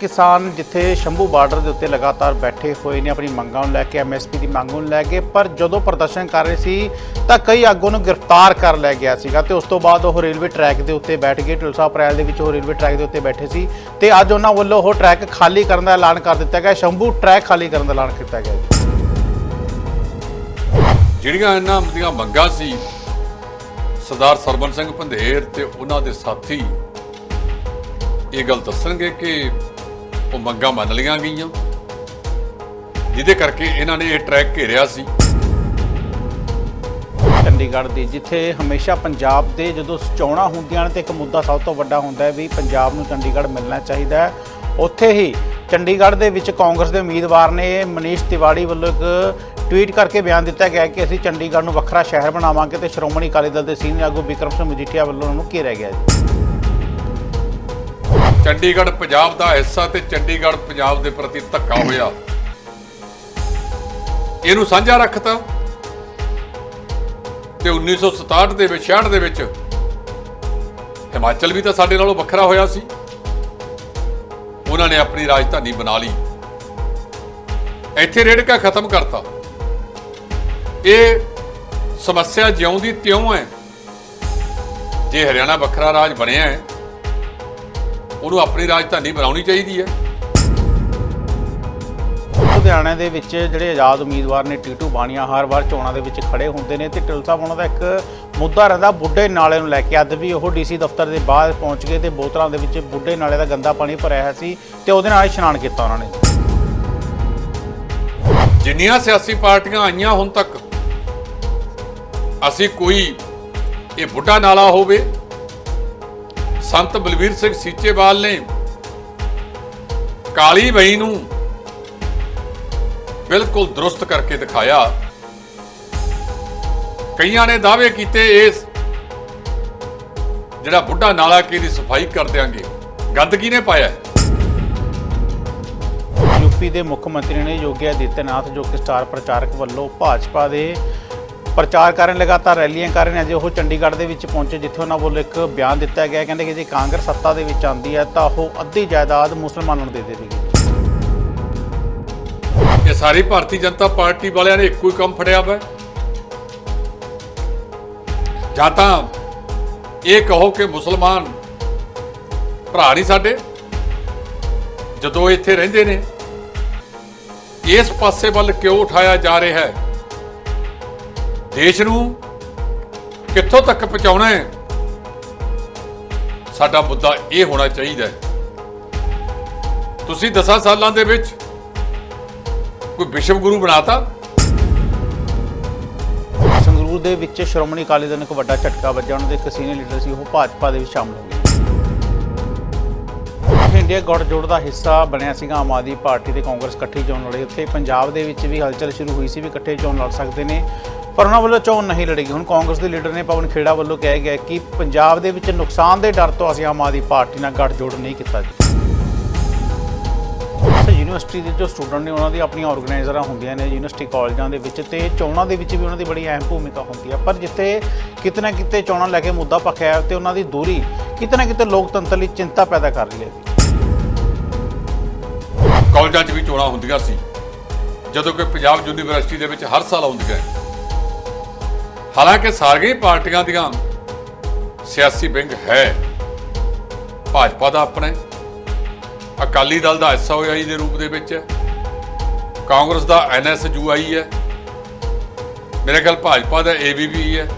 ਕਿਸਾਨ ਜਿੱਥੇ ਸ਼ੰਭੂ ਬਾਰਡਰ ਦੇ ਉੱਤੇ ਲਗਾਤਾਰ ਬੈਠੇ ਹੋਏ ਨੇ, ਆਪਣੀ ਮੰਗਾਂ ਨੂੰ ਲੈ ਕੇ ਐਮਐਸਪੀ ਦੀ ਮੰਗ ਨੂੰ ਲੈ ਕੇ, ਪਰ ਜਦੋਂ ਪ੍ਰਦਰਸ਼ਨ ਕਰ ਰਹੇ ਸੀ, ਤਾਂ ਕਈ ਆਗੂ ਨੂੰ ਗ੍ਰਿਫਤਾਰ ਕਰ ਲਿਆ ਗਿਆ ਸੀਗਾ ਤੇ ਉਸ ਤੋਂ ਬਾਅਦ ਉਹ ਰੇਲਵੇ ਟਰੈਕ ਦੇ ਉੱਤੇ ਬੈਠ ਗਏ। ਢਿਲਸਾ ਅਪ੍ਰੈਲ ਦੇ ਵਿੱਚ ਉਹ ਰੇਲਵੇ ਟਰੈਕ ਦੇ ਉੱਤੇ ਬੈਠੇ ਸੀ ਤੇ ਅੱਜ ਉਹਨਾਂ ਵੱਲੋਂ ਉਹ ਟਰੈਕ ਖਾਲੀ ਕਰਨ ਦਾ ਐਲਾਨ ਕਰ ਦਿੱਤਾ ਗਿਆ। ਸ਼ੰਭੂ ਟਰੈਕ ਖਾਲੀ ਕਰਨ ਦਾ ਐਲਾਨ ਕੀਤਾ ਗਿਆ ਜਿਹੜੀਆਂ ਇਹਨਾਂ ਦੀਆਂ ਮੰਗਾਂ ਸੀ, ਸਰਦਾਰ ਸਰਬਨ ਸਿੰਘ ਪੰਧੇਰ ਤੇ ਉਹਨਾਂ ਦੇ ਸਾਥੀ, ਇਹ ਗੱਲ ਦੱਸਣਗੇ ਕਿ ਉਹ ਮੰਗਾਂ ਮੰਨ ਲਈਆਂ ਗਈਆਂ। ਜਿਹਦੇ ਕਰਕੇ ਇਹਨਾਂ ਨੇ ਇਹ ਟਰੈਕ ਘੇਰਿਆ ਸੀ। ਚੰਡੀਗੜ੍ਹ ਦੀ, ਜਿੱਥੇ ਹਮੇਸ਼ਾ ਪੰਜਾਬ ਦੇ ਜਦੋਂ ਚੋਣਾਂ ਹੁੰਦੀਆਂ ਨੇ ਤੇ ਇੱਕ ਮੁੱਦਾ ਸਭ ਤੋਂ ਵੱਡਾ ਹੁੰਦਾ ਹੈ ਵੀ ਪੰਜਾਬ ਨੂੰ ਚੰਡੀਗੜ੍ਹ ਮਿਲਣਾ ਚਾਹੀਦਾ ਹੈ। ਉੱਥੇ ਹੀ ਚੰਡੀਗੜ੍ਹ ਦੇ ਵਿੱਚ ਕਾਂਗਰਸ ਦੇ ਉਮੀਦਵਾਰ ਨੇ ਮਨੀਸ਼ ਤਿਵਾੜੀ ਵੱਲੋਂ ਇੱਕ ਟਵੀਟ ਕਰਕੇ ਬਿਆਨ ਦਿੱਤਾ ਗਿਆ ਕਿ ਅਸੀਂ ਚੰਡੀਗੜ੍ਹ ਨੂੰ ਵੱਖਰਾ ਸ਼ਹਿਰ ਬਣਾਵਾਂਗੇ ਤੇ ਸ਼੍ਰੋਮਣੀ ਅਕਾਲੀ ਦਲ ਦੇ ਸੀਨੀਅਰ ਆਗੂ ਵਿਕਰਮ ਸਿੰਘ ਮਜੀਠੀਆ ਵੱਲੋਂ ਉਹਨਾਂ ਨੂੰ ਘੇਰਿਆ ਗਿਆ ਜੀ ਚੰਡੀਗੜ੍ਹ ਪੰਜਾਬ ਦਾ ਹਿੱਸਾ ਤੇ ਚੰਡੀਗੜ੍ਹ ਪੰਜਾਬ ਦੇ ਪ੍ਰਤੀ ਧੱਕਾ ਹੋਇਆ। ਇਹਨੂੰ ਸਾਂਝਾ ਰੱਖਤਾ ਤੇ। 1967 ਦੇ ਵਿੱਚ 66 ਦੇ ਵਿੱਚ ਹਿਮਾਚਲ ਵੀ ਤਾਂ ਸਾਡੇ ਨਾਲੋਂ ਵੱਖਰਾ ਹੋਇਆ ਸੀ। ਉਹਨਾਂ ਨੇ ਆਪਣੀ ਰਾਜਧਾਨੀ ਬਣਾ ਲਈ। ਇੱਥੇ ਰੇੜਕਾ ਖਤਮ ਕਰਤਾ। ਇਹ ਸਮੱਸਿਆ ਜਿਉਂ ਦੀ ਤਿਉਂ ਹੈ। ਜੇ ਹਰਿਆਣਾ ਵੱਖਰਾ ਰਾਜ ਬਣਿਆ ਹੈ ਉਹਨੂੰ ਆਪਣੀ ਰਾਜਧਾਨੀ ਬਣਾਉਣੀ ਚਾਹੀਦੀ ਹੈ। ਲੁਧਿਆਣੇ ਦੇ ਵਿੱਚ ਜਿਹੜੇ ਆਜ਼ਾਦ ਉਮੀਦਵਾਰ ਨੇ ਟੀਟੂ ਬਾਣੀਆਂ ਹਰ ਵਾਰ ਚੋਣਾਂ ਦੇ ਵਿੱਚ ਖੜੇ ਹੁੰਦੇ ਨੇ ਤੇ ਢਿੱਲ ਸਾਹਿਬ ਉਹਨਾਂ ਦਾ ਇੱਕ ਮੁੱਦਾ ਰਹਿੰਦਾ ਬੁੱਢੇ ਨਾਲੇ ਨੂੰ ਲੈ ਕੇ। ਅੱਜ ਵੀ ਉਹ ਡੀਸੀ ਦਫ਼ਤਰ ਦੇ ਬਾਹਰ ਪਹੁੰਚ ਗਏ ਤੇ ਬੋਤਲਾਂ ਦੇ ਵਿੱਚ ਬੁੱਢੇ ਨਾਲੇ ਦਾ ਗੰਦਾ ਪਾਣੀ ਭਰਿਆ ਹੋਇਆ ਸੀ ਤੇ ਉਹਦੇ ਨਾਲ ਇਸ਼ਨਾਨ ਕੀਤਾ ਉਹਨਾਂ ਨੇ। ਜਿੰਨੀਆਂ ਸਿਆਸੀ ਪਾਰਟੀਆਂ ਆਈਆਂ ਹੁਣ ਤੱਕ ਅਸੀਂ ਕੋਈ ਇਹ ਬੁੱਢਾ ਨਾਲਾ ਹੋਵੇ ਸੰਤ ਬਲਵੀਰ ਸਿੰਘ ਸੀਚੇਵਾਲ ਨੇ ਕਾਲੀ ਬਈ ਨੂੰ ਬਿਲਕੁਲ ਦਰੁਸਤ ਕਰਕੇ ਦਿਖਾਇਆ। ਕਈਆਂ ਨੇ ਦਾਅਵੇ ਕੀਤੇ ਇਸ ਜਿਹੜਾ ਬੁੱਢਾ ਨਾਲਾ ਕੀ ਦੀ ਸਫ਼ਾਈ ਕਰ ਦਿਆਂਗੇ। ਗੰਦਗੀ ਨੇ ਪਾਇਆ? ਯੂਪੀ ਦੇ ਮੁੱਖ ਮੰਤਰੀ ਨੇ ਯੋਗੀ ਆਦਿੱਤਿਆਨਾਥ ਜੋ ਕਿ ਸਟਾਰ ਪ੍ਰਚਾਰਕ ਵੱਲੋਂ ਭਾਜਪਾ ਦੇ ਪ੍ਰਚਾਰ ਕਰਨ ਲਗਾਤਾਰ ਰੈਲੀਆਂ ਕਰ ਰਹੇ ਨੇ। ਅਜੇ ਉਹ ਚੰਡੀਗੜ੍ਹ ਦੇ ਵਿੱਚ ਪਹੁੰਚੇ ਜਿੱਥੇ ਉਹਨਾਂ ਵੱਲੋਂ ਇੱਕ ਬਿਆਨ ਦਿੱਤਾ ਗਿਆ। ਕਹਿੰਦੇ ਕਿ ਜੇ ਕਾਂਗਰਸ ਸੱਤਾ ਦੇ ਵਿੱਚ ਆਉਂਦੀ ਹੈ ਤਾਂ ਉਹ ਅੱਧੀ ਜਾਇਦਾਦ ਮੁਸਲਮਾਨਾਂ ਨੂੰ ਦੇ ਦੇਵੇਗੀ ਇਹ ਸਾਰੀ ਭਾਰਤੀ ਜਨਤਾ ਪਾਰਟੀ ਵਾਲਿਆਂ ਨੇ ਇੱਕੋ ਹੀ ਕੰਮ ਫੜਿਆ ਵਾ। ਜਾਂ ਤਾਂ ਇਹ ਕਹੋ ਕਿ ਮੁਸਲਮਾਨ ਭਰਾ ਨਹੀਂ ਸਾਡੇ, ਜਦੋਂ ਇੱਥੇ ਰਹਿੰਦੇ ਨੇ। ਇਸ ਪਾਸੇ ਵੱਲ ਕਿਉਂ ਉਠਾਇਆ ਜਾ ਰਿਹਾ ਹੈ? ਦੇਸ਼ ਨੂੰ ਕਿੱਥੋਂ ਤੱਕ ਪਹੁੰਚਾਉਣਾ ਹੈ? ਸਾਡਾ ਮੁੱਦਾ ਇਹ ਹੋਣਾ ਚਾਹੀਦਾ ਹੈ। ਤੁਸੀਂ 10 ਸਾਲਾਂ ਦੇ ਵਿੱਚ ਕੋਈ ਵਿਸ਼ਵ ਗੁਰੂ ਬਣਾਤਾ? ਸੰਗਰੂਰ ਦੇ ਵਿੱਚ ਸ਼੍ਰੋਮਣੀ ਅਕਾਲੀ ਦਲ ਨੂੰ ਇੱਕ ਵੱਡਾ ਝਟਕਾ ਵੱਜਾ ਉਹਨਾਂ ਦੇ ਇੱਕ ਸੀਨੀਅਰ ਲੀਡਰ ਸੀ, ਉਹ ਭਾਜਪਾ ਦੇ ਵਿੱਚ ਸ਼ਾਮਲ ਹੋ ਗਏ। ਇੰਡੀਆ ਗੱਠਜੋੜ ਦਾ ਹਿੱਸਾ ਬਣਿਆ ਸੀਗਾ, ਆਮ ਆਦਮੀ ਪਾਰਟੀ ਤੇ ਕਾਂਗਰਸ ਇਕੱਠੀ ਚੋਣ ਲੜੇ। ਉੱਥੇ ਪੰਜਾਬ ਦੇ ਵਿੱਚ ਵੀ ਹਲਚਲ ਸ਼ੁਰੂ ਹੋਈ ਸੀ ਵੀ ਇਕੱਠੇ ਚੋਣ ਲੜ ਸਕਦੇ ਨੇ। ਪਰ ਉਹਨਾਂ ਵੱਲੋਂ ਚੋਣ ਨਹੀਂ ਲੜੇਗੀ ਹੁਣ ਕਾਂਗਰਸ ਦੇ ਲੀਡਰ ਨੇ ਪਵਨ ਖੇੜਾ ਵੱਲੋਂ ਕਿਹਾ ਗਿਆ ਕਿ ਪੰਜਾਬ ਦੇ ਵਿੱਚ ਨੁਕਸਾਨ ਦੇ ਡਰ ਤੋਂ ਅਸੀਂ ਆਮ ਆਦਮੀ ਪਾਰਟੀ ਨਾਲ ਗੱਠਜੋੜ ਨਹੀਂ ਕੀਤਾ ਜੀ। ਯੂਨੀਵਰਸਿਟੀ ਦੇ ਜੋ ਸਟੂਡੈਂਟ ਨੇ, ਉਹਨਾਂ ਦੀ ਆਪਣੀਆਂ ਆਰਗੇਨਾਈਜ਼ਰਾਂ ਹੁੰਦੀਆਂ ਨੇ ਯੂਨੀਵਰਸਿਟੀ ਕਾਲਜਾਂ ਦੇ ਵਿੱਚ ਤੇ ਚੋਣਾਂ ਦੇ ਵਿੱਚ ਵੀ ਉਹਨਾਂ ਦੀ ਬੜੀ ਅਹਿਮ ਭੂਮਿਕਾ ਹੁੰਦੀ ਹੈ ਪਰ ਜਿੱਥੇ ਕਿਤੇ ਨਾ ਕਿਤੇ ਚੋਣਾਂ ਲੈ ਕੇ ਮੁੱਦਾ ਪੱਕਿਆ ਹੈ ਤੇ ਉਹਨਾਂ ਦੀ ਦੂਰੀ ਕਿਤੇ ਨਾ ਕਿਤੇ ਲੋਕਤੰਤਰ ਲਈ ਚਿੰਤਾ ਪੈਦਾ ਕਰ ਰਹੀ ਹੈ ਜੀ। ਕਾਲਜਾਂ 'ਚ ਵੀ ਚੋਣਾਂ ਹੁੰਦੀਆਂ ਸੀ। ਜਦੋਂ ਕਿ ਪੰਜਾਬ ਯੂਨੀਵਰਸਿਟੀ ਦੇ ਵਿੱਚ ਹਰ ਸਾਲ ਆਉਂਦੀਆਂ। ਹਾਲਾਂਕਿ ਸਾਰੀਆਂ ਪਾਰਟੀਆਂ ਦੀਆਂ ਸਿਆਸੀ ਵਿੰਗ ਹੈ। ਭਾਜਪਾ ਦਾ ਆਪਣਾ। ਅਕਾਲੀ ਦਲ ਦਾ ਹਿੱਸਾ ਹੋਇਆ ਦੇ ਰੂਪ ਦੇ ਵਿੱਚ। ਹੈ ਕਾਂਗਰਸ ਦਾ ਐਨਐਸਯੂਆਈ ਹੈ। ਮੇਰੇ ਖਿਆਲ ਭਾਜਪਾ ਦਾ ਏਬੀਵੀ ਹੈ।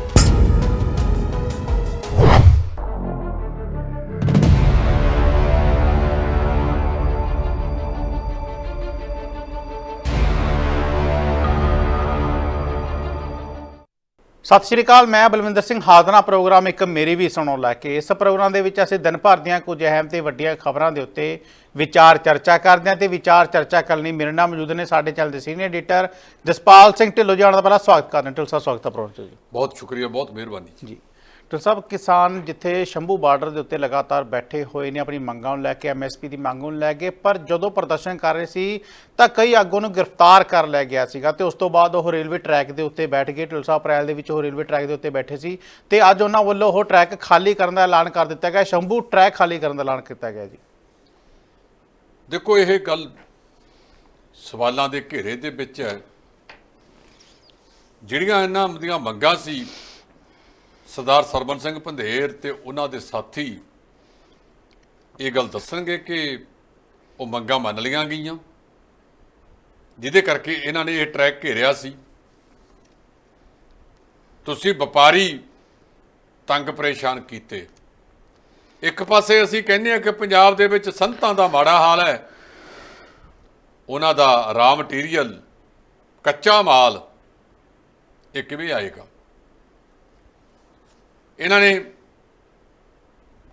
ਸਤਿ ਸ਼੍ਰੀ ਅਕਾਲ ਮੈਂ ਬਲਵਿੰਦਰ ਸਿੰਘ ਹਾਜ਼ਰਾ ਪ੍ਰੋਗਰਾਮ ਇੱਕ ਮੇਰੀ ਵੀ ਸੁਣੋ ਲੈ ਕੇ। ਇਸ ਪ੍ਰੋਗਰਾਮ ਦੇ ਵਿੱਚ ਅਸੀਂ ਦਿਨ ਭਰ ਦੀਆਂ ਕੁਝ ਅਹਿਮ ਤੇ ਵੱਡੀਆਂ ਖਬਰਾਂ ਦੇ ਉੱਤੇ ਵਿਚਾਰ ਚਰਚਾ ਕਰਦੇ ਹਾਂ ਤੇ ਵਿਚਾਰ ਚਰਚਾ ਕਰਨ ਲਈ ਮੇਰੇ ਨਾਲ ਮੌਜੂਦ ਨੇ ਸਾਡੇ ਚੱਲਦੇ ਸੀਨੀਅਰ ਐਡੀਟਰ ਜਸਪਾਲ ਸਿੰਘ ਢਿੱਲੋਂ ਜੀ ਆਉਣ ਦਾ ਪਹਿਲਾਂ ਸਵਾਗਤ ਕਰਦੇ ਹਾਂ। ਢਿੱਲੋਂ ਸਾਹਿਬ ਸਵਾਗਤ ਹੈ ਪ੍ਰੋਗਰਾਮ 'ਚ ਜੀ। ਬਹੁਤ ਸ਼ੁਕਰੀਆ ਬਹੁਤ ਮਿਹਰਬਾਨੀ। ਜੀ। ਢਿੱਲੋਂ ਸਾਹਿਬ, ਕਿਸਾਨ ਜਿੱਥੇ ਸ਼ੰਭੂ ਬਾਰਡਰ ਦੇ ਉੱਤੇ ਲਗਾਤਾਰ ਬੈਠੇ ਹੋਏ ਨੇ, ਆਪਣੀ ਮੰਗਾਂ ਨੂੰ ਲੈ ਕੇ ਐਮਐਸਪੀ ਦੀ ਮੰਗ ਨੂੰ ਲੈ ਕੇ, ਪਰ ਜਦੋਂ ਪ੍ਰਦਰਸ਼ਨ ਕਰ ਰਹੇ ਸੀ, ਤਾਂ ਕਈ ਆਗੂ ਨੂੰ ਗ੍ਰਿਫਤਾਰ ਕਰ ਲਿਆ ਗਿਆ ਸੀਗਾ ਤੇ ਉਸ ਤੋਂ ਬਾਅਦ ਉਹ ਰੇਲਵੇ ਟਰੈਕ ਦੇ ਉੱਤੇ ਬੈਠ ਗਏ। ਢਿੱਲੋਂ ਅਪ੍ਰੈਲ ਦੇ ਵਿੱਚ ਉਹ ਰੇਲਵੇ ਟਰੈਕ ਦੇ ਉੱਤੇ ਬੈਠੇ ਸੀ ਤੇ ਅੱਜ ਉਹਨਾਂ ਵੱਲੋਂ ਉਹ ਟਰੈਕ ਖਾਲੀ ਕਰਨ ਦਾ ਐਲਾਨ ਕਰ ਦਿੱਤਾ ਗਿਆ। ਸ਼ੰਭੂ ਟਰੈਕ ਖਾਲੀ ਕਰਨ ਦਾ ਐਲਾਨ ਕੀਤਾ ਗਿਆ ਜੀ। ਦੇਖੋ, ਇਹ ਗੱਲ ਸਵਾਲਾਂ ਦੇ ਘੇਰੇ ਦੇ ਵਿੱਚ ਹੈ। ਜਿਹੜੀਆਂ ਇਹਨਾਂ ਦੀਆਂ ਮੰਗਾਂ ਸੀ ਸਰਦਾਰ ਸਰਬਨ ਸਿੰਘ ਪੰਧੇਰ ਤੇ ਉਹਨਾਂ ਦੇ ਸਾਥੀ ਇਹ ਗੱਲ ਦੱਸਣਗੇ ਕਿ ਉਹ ਮੰਗਾਂ ਮੰਨ ਲਈਆਂ ਗਈਆਂ। ਜਿਹਦੇ ਕਰਕੇ ਇਹਨਾਂ ਨੇ ਇਹ ਟਰੈਕ ਘੇਰਿਆ ਸੀ। ਤੁਸੀਂ ਵਪਾਰੀ ਤੰਗ ਪਰੇਸ਼ਾਨ ਕੀਤੇ। ਇੱਕ ਪਾਸੇ ਅਸੀਂ ਕਹਿੰਦੇ ਆ ਕਿ ਪੰਜਾਬ ਦੇ ਵਿੱਚ ਸੰਤਾਂ ਦਾ ਮਾੜਾ ਹਾਲ ਹੈ। ਉਹਨਾਂ ਦਾ ਰਾ ਮਟੀਰੀਅਲ, ਕੱਚਾ ਮਾਲ, ਇਹ ਕਿਵੇਂ ਆਏਗਾ? ਇਹਨਾਂ ਨੇ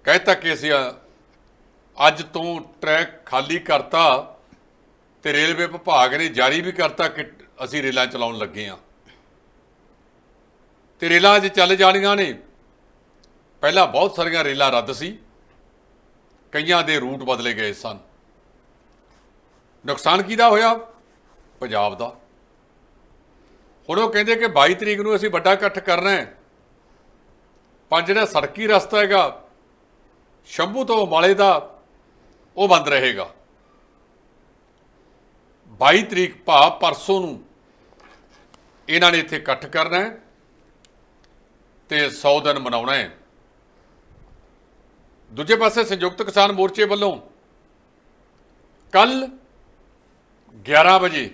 ਕਹਿਤਾ ਕਿ ਅਸੀਂ ਅੱਜ ਤੋਂ ਟਰੈਕ ਖਾਲੀ ਕਰਤਾ ਤੇ ਰੇਲਵੇ ਵਿਭਾਗ ਨੇ ਜਾਰੀ ਵੀ ਕਰਤਾ ਕਿ ਅਸੀਂ ਰੇਲਾਂ ਚਲਾਉਣ ਲੱਗੇ ਆ ਤੇ ਰੇਲਾਂ ਅੱਜ ਚੱਲ ਜਾਣੀਆਂ ਨੇ। ਪਹਿਲਾਂ ਬਹੁਤ ਸਾਰੀਆਂ ਰੇਲਾਂ ਰੱਦ ਸੀ। ਕਈਆਂ ਦੇ ਰੂਟ ਬਦਲੇ ਗਏ ਸਨ। ਨੁਕਸਾਨ ਕਿਹਦਾ ਹੋਇਆ? ਪੰਜਾਬ ਦਾ। ਹੁਣ ਉਹ ਕਹਿੰਦੇ ਕਿ 22 ਤਰੀਕ ਨੂੰ ਅਸੀਂ ਵੱਡਾ ਇਕੱਠ ਕਰਨਾ ਹੈ। ਪਰ ਜਿਹੜਾ ਸੜਕੀ ਰਸਤਾ ਹੈਗਾ, ਸ਼ੰਭੂ ਤੋਂ ਮਾਲੇ ਦਾ, ਉਹ ਬੰਦ ਰਹੇਗਾ। 22 ਤਰੀਕ ਭਾ ਪਰਸੋਂ ਨੂੰ ਇਹਨਾਂ ਨੇ ਇੱਥੇ ਇਕੱਠ ਕਰਨਾ ਹੈ ਤੇ 100 ਦਿਨ ਮਨਾਉਣਾ ਹੈ। ਦੂਜੇ ਪਾਸੇ ਸੰਯੁਕਤ ਕਿਸਾਨ ਮੋਰਚੇ ਵੱਲੋਂ ਕੱਲ 11 ਵਜੇ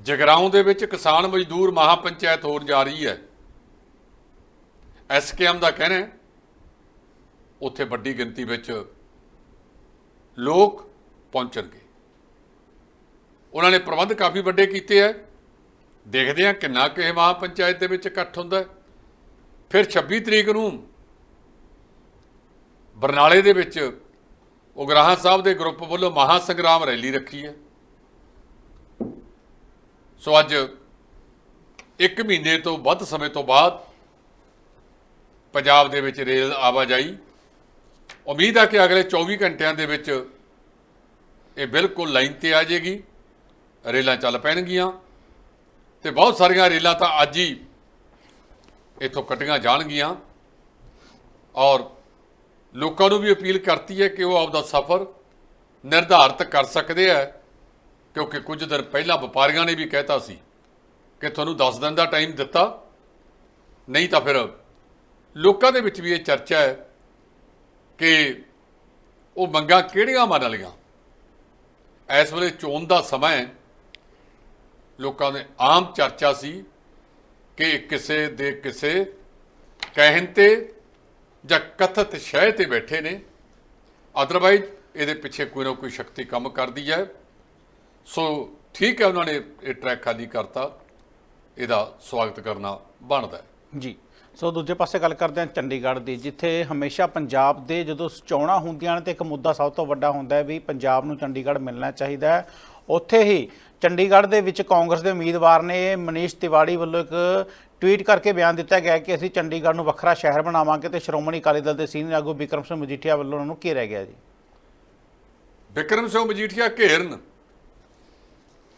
ਜਗਰਾਉਂ ਦੇ ਵਿੱਚ ਕਿਸਾਨ ਮਜ਼ਦੂਰ ਮਹਾਪੰਚਾਇਤ ਹੋਣ ਜਾ ਰਹੀ ਹੈ। ਐਸਕੇਐਮ ਦਾ ਕਹਿਣਾ ਹੈ, ਉੱਥੇ ਵੱਡੀ ਗਿਣਤੀ ਵਿੱਚ ਲੋਕ ਪਹੁੰਚਣਗੇ। ਉਹਨਾਂ ਨੇ ਪ੍ਰਬੰਧ ਕਾਫੀ ਵੱਡੇ ਕੀਤੇ ਹੈ। ਦੇਖਦੇ ਹਾਂ ਕਿੰਨਾ ਕੁ ਇਹ ਮਹਾਪੰਚਾਇਤ ਦੇ ਵਿੱਚ ਇਕੱਠ ਹੁੰਦਾ ਫਿਰ 26 ਤਰੀਕ ਨੂੰ ਬਰਨਾਲੇ ਦੇ ਵਿੱਚ ਉਗਰਾਹਾਂ ਸਾਹਿਬ ਦੇ ਗਰੁੱਪ ਵੱਲੋਂ ਮਹਾ ਸੰਗਰਾਮ ਰੈਲੀ ਰੱਖੀ ਹੈ। ਸੋ ਅੱਜ ਇੱਕ ਮਹੀਨੇ ਤੋਂ ਵੱਧ ਸਮੇਂ ਤੋਂ ਬਾਅਦ ਪੰਜਾਬ ਦੇ ਵਿੱਚ ਰੇਲ ਆਵਾਜਾਈ। ਉਮੀਦ ਆ ਕਿ ਅਗਲੇ 24 ਘੰਟਿਆਂ ਦੇ ਵਿੱਚ ਇਹ ਬਿਲਕੁਲ ਲਾਈਨ ਤੇ ਆ ਜਾਏਗੀ। ਰੇਲਾਂ ਚੱਲ ਪੈਣਗੀਆਂ ਤੇ ਬਹੁਤ ਸਾਰੀਆਂ ਰੇਲਾਂ ਤਾਂ ਅੱਜ ਹੀ ਇੱਥੋਂ ਕੱਟੀਆਂ ਜਾਣਗੀਆਂ। ਔਰ ਲੋਕਾਂ ਨੂੰ ਵੀ ਅਪੀਲ ਕਰਤੀ ਹੈ ਕਿ ਉਹ ਆਪਦਾ ਸਫ਼ਰ ਨਿਰਧਾਰਤ ਕਰ ਸਕਦੇ ਆ, ਕਿਉਂਕਿ ਕੁਝ ਦਿਨ ਪਹਿਲਾਂ ਵਪਾਰੀਆਂ ਨੇ ਵੀ ਕਹਿਤਾ ਸੀ ਕਿ ਤੁਹਾਨੂੰ 10 ਦਿਨ ਦਾ ਟਾਈਮ ਦਿੱਤਾ, ਨਹੀਂ ਤਾਂ ਫਿਰ ਲੋਕਾਂ ਦੇ ਵਿੱਚ ਵੀ ਇਹ ਚਰਚਾ ਹੈ ਕਿ ਉਹ ਮੰਗਾਂ ਕਿਹੜੀਆਂ ਮੰਨ ਲਈਆਂ? ਇਸ ਵੇਲੇ ਚੋਣ ਦਾ ਸਮਾਂ ਹੈ। ਲੋਕਾਂ ਦੇ ਆਮ ਚਰਚਾ ਸੀ ਕਿ ਕਿਸੇ ਦੇ ਕਿਸੇ ਕਹਿਣ ਤੇ ਜਾਂ ਕਥਤ ਸ਼ੈ ਤੇ ਬੈਠੇ ਨੇ। ਅਦਰਵਾਈਜ਼ ਇਹਦੇ ਪਿੱਛੇ ਕੋਈ ਨਾ ਕੋਈ ਸ਼ਕਤੀ ਕੰਮ ਕਰਦੀ ਹੈ। ਸੋ ਠੀਕ ਹੈ, ਉਹਨਾਂ ਨੇ ਇਹ ਟਰੈਕ ਖਾਲੀ ਕਰਤਾ। ਇਹਦਾ ਸਵਾਗਤ ਕਰਨਾ ਬਣਦਾ ਜੀ। ਸੋ ਦੂਜੇ ਪਾਸੇ ਗੱਲ ਕਰਦੇ ਹਾਂ ਚੰਡੀਗੜ੍ਹ ਦੀ, ਜਿੱਥੇ ਹਮੇਸ਼ਾ ਪੰਜਾਬ ਦੇ ਜਦੋਂ ਚੋਣਾਂ ਹੁੰਦੀਆਂ ਨੇ ਤੇ ਇੱਕ ਮੁੱਦਾ ਸਭ ਤੋਂ ਵੱਡਾ ਹੁੰਦਾ ਹੈ ਵੀ ਪੰਜਾਬ ਨੂੰ ਚੰਡੀਗੜ੍ਹ ਮਿਲਣਾ ਚਾਹੀਦਾ ਹੈ। ਉੱਥੇ ਹੀ ਚੰਡੀਗੜ੍ਹ ਦੇ ਵਿੱਚ ਕਾਂਗਰਸ ਦੇ ਉਮੀਦਵਾਰ ਨੇ ਮਨੀਸ਼ ਤਿਵਾੜੀ ਵੱਲੋਂ ਇੱਕ ਟਵੀਟ ਕਰਕੇ ਬਿਆਨ ਦਿੱਤਾ ਗਿਆ ਕਿ ਅਸੀਂ ਚੰਡੀਗੜ੍ਹ ਨੂੰ ਵੱਖਰਾ ਸ਼ਹਿਰ ਬਣਾਵਾਂਗੇ ਤੇ ਸ਼੍ਰੋਮਣੀ ਅਕਾਲੀ ਦਲ ਦੇ ਸੀਨੀਅਰ ਆਗੂ ਵਿਕਰਮ ਸਿੰਘ ਮਜੀਠੀਆ ਵੱਲੋਂ ਉਹਨਾਂ ਨੂੰ ਘੇਰਿਆ ਗਿਆ ਜੀ। ਵਿਕਰਮ ਸਿੰਘ ਮਜੀਠੀਆ ਘੇਰਨ,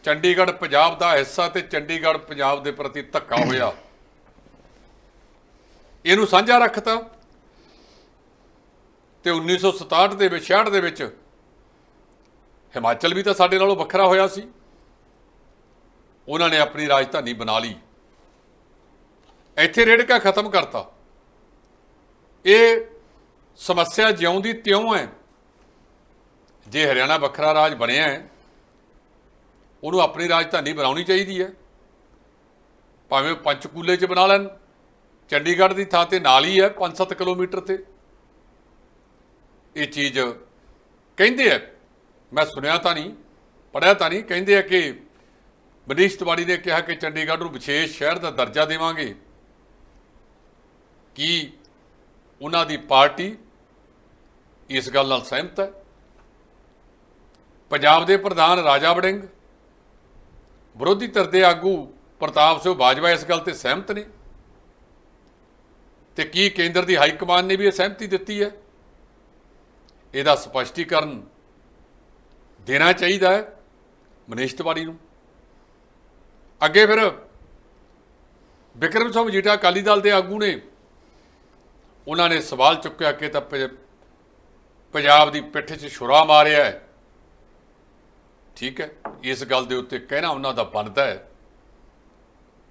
ਚੰਡੀਗੜ੍ਹ ਪੰਜਾਬ ਦਾ ਹਿੱਸਾ ਤੇ ਚੰਡੀਗੜ੍ਹ ਪੰਜਾਬ ਦੇ ਪ੍ਰਤੀ ਧੱਕਾ ਹੋਇਆ। ਇਹਨੂੰ ਸਾਂਝਾ ਰੱਖਤਾ ਤੇ। 1967 ਦੇ ਵਿੱਚ 66 ਦੇ ਵਿੱਚ ਹਿਮਾਚਲ ਵੀ ਤਾਂ ਸਾਡੇ ਨਾਲੋਂ ਵੱਖਰਾ ਹੋਇਆ ਸੀ। ਉਹਨਾਂ ਨੇ ਆਪਣੀ ਰਾਜਧਾਨੀ ਬਣਾ ਲਈ। ਇੱਥੇ ਰੇੜਕਾ ਖਤਮ ਕਰਤਾ। ਇਹ ਸਮੱਸਿਆ ਜਿਉਂਦੀ ਤਿਉਂ ਹੈ। ਜੇ ਹਰਿਆਣਾ ਵੱਖਰਾ ਰਾਜ ਬਣਿਆ ਹੈ, ਉਹਨੂੰ ਆਪਣੀ ਰਾਜਧਾਨੀ ਬਣਾਉਣੀ ਚਾਹੀਦੀ ਹੈ। ਭਾਵੇਂ ਉਹ ਪੰਚਕੂਲੇ 'ਚ ਬਣਾ ਲੈਣ। ਚੰਡੀਗੜ੍ਹ ਦੀ ਥਾਂ ਤੇ ਨਾਲ ਹੀ ਹੈ 5-7 ਕਿਲੋਮੀਟਰ ਤੇ। ਇਹ ਚੀਜ਼ ਕਹਿੰਦੇ ਆ, ਮੈਂ ਸੁਣਿਆ ਤਾਂ ਨਹੀਂ ਪੜਿਆ ਤਾਂ ਨਹੀਂ, ਕਹਿੰਦੇ ਆ ਕਿ ਮਨੀਸ਼ ਤਿਵਾੜੀ ਨੇ ਕਿਹਾ ਕਿ ਚੰਡੀਗੜ੍ਹ ਨੂੰ ਵਿਸ਼ੇਸ਼ ਸ਼ਹਿਰ ਦਾ ਦਰਜਾ ਦੇਵਾਂਗੇ। ਕੀ ਉਹਨਾਂ ਦੀ ਪਾਰਟੀ ਇਸ ਗੱਲ ਨਾਲ ਸਹਿਮਤ ਹੈ? ਪੰਜਾਬ ਦੇ ਪ੍ਰਧਾਨ ਰਾਜਾ ਵੜਿੰਗ ਵਿਰੋਧੀ ਧਿਰ ਦੇ ਆਗੂ ਪ੍ਰਤਾਪ ਸਿੰਘ ਬਾਜਵਾ ਇਸ ਗੱਲ ਤੇ ਸਹਿਮਤ ਨੇ। ਤੇ ਕੀ ਕੇਂਦਰ ਦੀ ਹਾਈ ਕਮਾਨ ਨੇ ਵੀ ਇਹ ਸਹਿਮਤੀ ਦਿੱਤੀ ਹੈ? ਇਹਦਾ ਸਪਸ਼ਟੀਕਰਨ ਦੇਣਾ ਚਾਹੀਦਾ ਹੈ ਮਨੀਸ਼ ਤਿਵਾੜੀ ਨੂੰ। ਅੱਗੇ ਫਿਰ ਵਿਕਰਮ ਸਿੰਘ ਮਜੀਠਾ ਅਕਾਲੀ ਦਲ ਦੇ ਆਗੂ ਨੇ, ਉਹਨਾਂ ਨੇ ਸਵਾਲ ਚੁੱਕਿਆ ਕਿ ਤਾਂ ਪ- ਪੰਜਾਬ ਦੀ ਪਿੱਠ 'ਚ ਛੁਰਾ ਮਾਰਿਆ ਹੈ। ਠੀਕ ਹੈ, ਇਸ ਗੱਲ ਦੇ ਉੱਤੇ ਕਹਿਣਾ ਉਹਨਾਂ ਦਾ ਬਣਦਾ ਹੈ।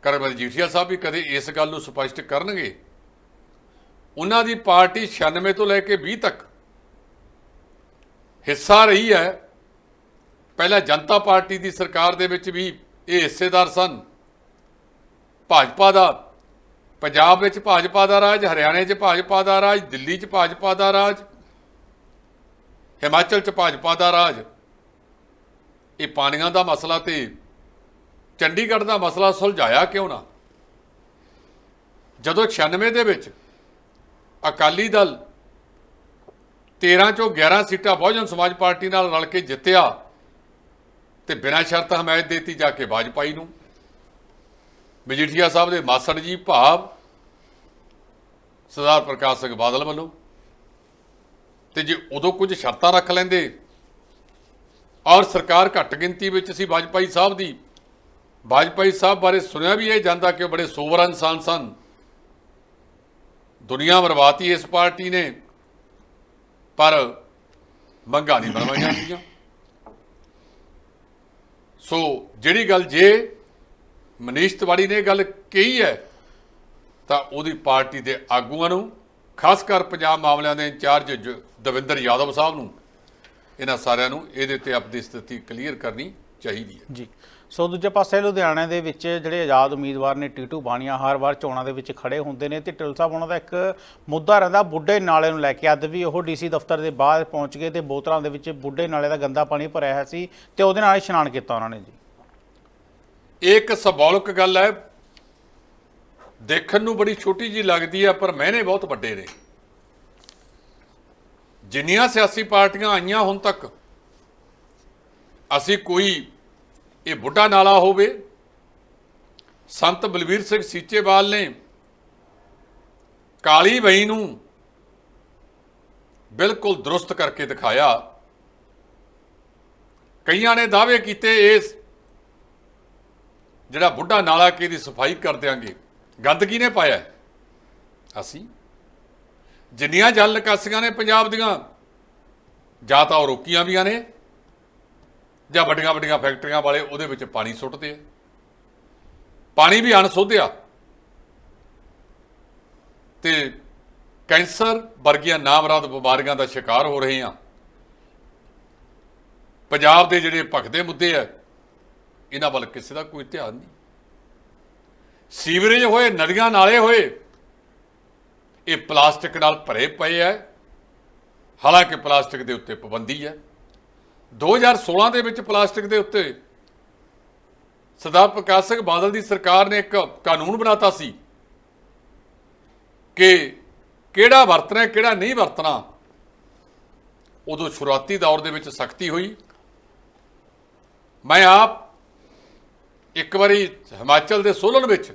ਕਰਮਲ ਜੀਠੀਆ ਸਾਹਿਬ ਵੀ ਕਦੇ ਇਸ ਗੱਲ ਨੂੰ ਸਪਸ਼ਟ ਕਰਨਗੇ? ਉਹਨਾਂ ਦੀ ਪਾਰਟੀ 96 ਤੋਂ ਲੈ ਕੇ 20 ਤੱਕ ਹਿੱਸਾ ਰਹੀ ਹੈ। ਪਹਿਲਾਂ ਜਨਤਾ ਪਾਰਟੀ ਦੀ ਸਰਕਾਰ ਦੇ ਵਿੱਚ ਵੀ ਇਹ ਹਿੱਸੇਦਾਰ ਸਨ। ਭਾਜਪਾ ਦਾ, ਪੰਜਾਬ ਵਿੱਚ ਭਾਜਪਾ ਦਾ ਰਾਜ, ਹਰਿਆਣੇ 'ਚ ਭਾਜਪਾ ਦਾ ਰਾਜ, ਦਿੱਲੀ 'ਚ ਭਾਜਪਾ ਦਾ ਰਾਜ, ਹਿਮਾਚਲ 'ਚ ਭਾਜਪਾ ਦਾ ਰਾਜ। ਇਹ ਪਾਣੀਆਂ ਦਾ ਮਸਲਾ ਤੇ ਚੰਡੀਗੜ੍ਹ ਦਾ ਮਸਲਾ ਸੁਲਝਾਇਆ ਕਿਉਂ ਨਾ? ਜਦੋਂ 96 ਦੇ ਵਿੱਚ ਅਕਾਲੀ ਦਲ 13 ਚੋਂ 11 ਸੀਟਾਂ ਬਹੁਜਨ ਸਮਾਜ ਪਾਰਟੀ ਨਾਲ ਰਲ ਕੇ ਜਿੱਤਿਆ ਤੇ ਬਿਨਾਂ ਸ਼ਰਤ ਹਮਾਇਤ ਦੇਤੀ ਜਾ ਕੇ ਵਾਜਪਾਈ ਨੂੰ। ਮਜੀਠੀਆ ਸਾਹਿਬ ਦੇ ਮਾਸੜ ਜੀ ਭਾਵ ਸਰਦਾਰ ਪ੍ਰਕਾਸ਼ ਸਿੰਘ ਬਾਦਲ ਵੱਲੋਂ। ਤੇ ਜੇ ਉਦੋਂ ਕੁਝ ਸ਼ਰਤਾਂ ਰੱਖ ਲੈਂਦੇ ਔਰ ਸਰਕਾਰ ਘੱਟ ਗਿਣਤੀ ਵਿੱਚ ਸੀ ਵਾਜਪਾਈ ਸਾਹਿਬ ਦੀ ਵਾਜਪਾਈ ਸਾਹਿਬ ਬਾਰੇ ਸੁਣਿਆ ਵੀ ਇਹ ਜਾਂਦਾ ਕਿ ਉਹ ਬੜੇ ਸੋਵਰ ਇਨਸਾਨ ਸਨ। ਦੁਨੀਆ ਬਰਬਾਤੀ ਇਸ ਪਾਰਟੀ ਨੇ, ਪਰ ਮੰਗਾ ਨਹੀਂ ਬਣਵਾਈਆਂ ਸੀਗੀਆਂ ਸੋ ਜਿਹੜੀ ਗੱਲ ਜੇ ਮਨੀਸ਼ ਤਿਵਾੜੀ ਨੇ ਗੱਲ ਕਹੀ ਹੈ, ਤਾਂ ਉਹਦੀ ਪਾਰਟੀ ਦੇ ਆਗੂਆਂ ਨੂੰ, ਖਾਸ ਕਰ ਪੰਜਾਬ ਮਾਮਲਿਆਂ ਦੇ ਇੰਚਾਰਜ ਜ- ਦਵਿੰਦਰ ਯਾਦਵ ਸਾਹਿਬ ਨੂੰ, ਇਹਨਾਂ ਸਾਰਿਆਂ ਨੂੰ ਇਹਦੇ ਤੇ ਆਪਣੀ ਸਥਿਤੀ ਕਲੀਅਰ ਕਰਨੀ ਚਾਹੀਦੀ ਹੈ। ਜੀ। ਸੋ ਦੂਜੇ ਪਾਸੇ ਲੁਧਿਆਣੇ ਦੇ ਵਿੱਚ ਜਿਹੜੇ ਆਜ਼ਾਦ ਉਮੀਦਵਾਰ ਨੇ ਟੀਟੂ ਬਾਣੀਆਂ ਹਰ ਵਾਰ ਚੋਣਾਂ ਦੇ ਵਿੱਚ ਖੜੇ ਹੁੰਦੇ ਨੇ ਤੇ ਟਿਲ ਸਾਹਿਬ, ਉਹਨਾਂ ਦਾ ਇੱਕ ਮੁੱਦਾ ਰਹਿੰਦਾ ਬੁੱਢੇ ਨਾਲੇ ਨੂੰ ਲੈ ਕੇ। ਅੱਜ ਵੀ ਉਹ ਡੀਸੀ ਦਫ਼ਤਰ ਦੇ ਬਾਹਰ ਪਹੁੰਚ ਗਏ ਤੇ ਬੋਤਲਾਂ ਦੇ ਵਿੱਚ ਬੁੱਢੇ ਨਾਲੇ ਦਾ ਗੰਦਾ ਪਾਣੀ ਭਰਿਆ ਹੋਇਆ ਸੀ ਤੇ ਉਹਦੇ ਨਾਲ ਇਸ਼ਨਾਨ ਕੀਤਾ ਉਹਨਾਂ ਨੇ ਜੀ। ਇਹ ਇੱਕ ਸਿੰਬੋਲਿਕ ਗੱਲ ਹੈ। ਦੇਖਣ ਨੂੰ ਬੜੀ ਛੋਟੀ ਜੀ ਲੱਗਦੀ ਹੈ, ਪਰ ਮਹਿਨੇ ਬਹੁਤ ਵੱਡੇ ਨੇ। ਜਿੰਨੀਆਂ ਸਿਆਸੀ ਪਾਰਟੀਆਂ ਆਈਆਂ ਹੁਣ ਤੱਕ, ਅਸੀਂ ਕੋਈ ਇਹ ਬੁੱਢਾ ਨਾਲਾ ਹੋਵੇ। ਸੰਤ ਬਲਵੀਰ ਸਿੰਘ ਸੀਚੇਵਾਲ ਨੇ ਕਾਲੀ ਬਈ ਨੂੰ ਬਿਲਕੁਲ ਦਰੁਸਤ ਕਰਕੇ ਦਿਖਾਇਆ। ਕਈਆਂ ਨੇ ਦਾਅਵੇ ਕੀਤੇ ਇਸ ਜਿਹੜਾ ਬੁੱਢਾ ਨਾਲਾ ਕੀ ਦੀ ਸਫ਼ਾਈ ਕਰ ਦਿਆਂਗੇ। ਗੰਦਗੀ ਨੇ ਪਾਇਆ ਅਸੀਂ ਜਿੰਨੀਆਂ ਜਲ ਨਿਕਾਸੀਆਂ ਨੇ ਪੰਜਾਬ ਦੀਆਂ, ਜਾਂ ਤਾਂ ਉਹ ਰੋਕੀਆਂ ਵੀਆਂ ਨੇ ਜਾਂ ਵੱਡੀਆਂ ਵੱਡੀਆਂ ਫੈਕਟਰੀਆਂ ਵਾਲੇ ਉਹਦੇ ਵਿੱਚ ਪਾਣੀ ਸੁੱਟਦੇ ਆ। ਪਾਣੀ ਵੀ ਅਣਸੋਧਿਆ। ਤੇ ਕੈਂਸਰ ਵਰਗੀਆਂ ਨਾਮਰਾਦ ਬਿਮਾਰੀਆਂ ਦਾ ਸ਼ਿਕਾਰ ਹੋ ਰਹੇ ਆ। ਪੰਜਾਬ ਦੇ ਜਿਹੜੇ ਭਖਦੇ ਮੁੱਦੇ ਆ, ਇਹਨਾਂ ਵੱਲ ਕਿਸੇ ਦਾ ਕੋਈ ਧਿਆਨ ਨਹੀਂ। ਸੀਵਰੇਜ ਹੋਏ, ਨਦੀਆਂ ਨਾਲੇ ਹੋਏ, ਇਹ ਪਲਾਸਟਿਕ ਨਾਲ ਭਰੇ ਪਏ ਐ ਹਾਲਾਂਕਿ ਪਲਾਸਟਿਕ ਦੇ ਉੱਤੇ ਪਾਬੰਦੀ ਹੈ 2016 ਦੇ ਵਿੱਚ ਪਲਾਸਟਿਕ ਦੇ ਉੱਤੇ ਸਰਦਾਰ ਪ੍ਰਕਾਸ਼ ਸਿੰਘ ਬਾਦਲ ਦੀ ਸਰਕਾਰ ਨੇ ਇੱਕ ਕਾਨੂੰਨ ਬਣਾਤਾ ਸੀ ਕਿ ਕਿਹੜਾ ਵਰਤਣਾ, ਕਿਹੜਾ ਨਹੀਂ ਵਰਤਣਾ, ਉਦੋਂ ਸ਼ੁਰੂਆਤੀ ਦੌਰ ਦੇ ਵਿੱਚ ਸਖਤੀ ਹੋਈ। ਮੈਂ ਆਪ ਇੱਕ ਵਾਰੀ ਹਿਮਾਚਲ ਦੇ ਸੋਲਨ ਵਿੱਚ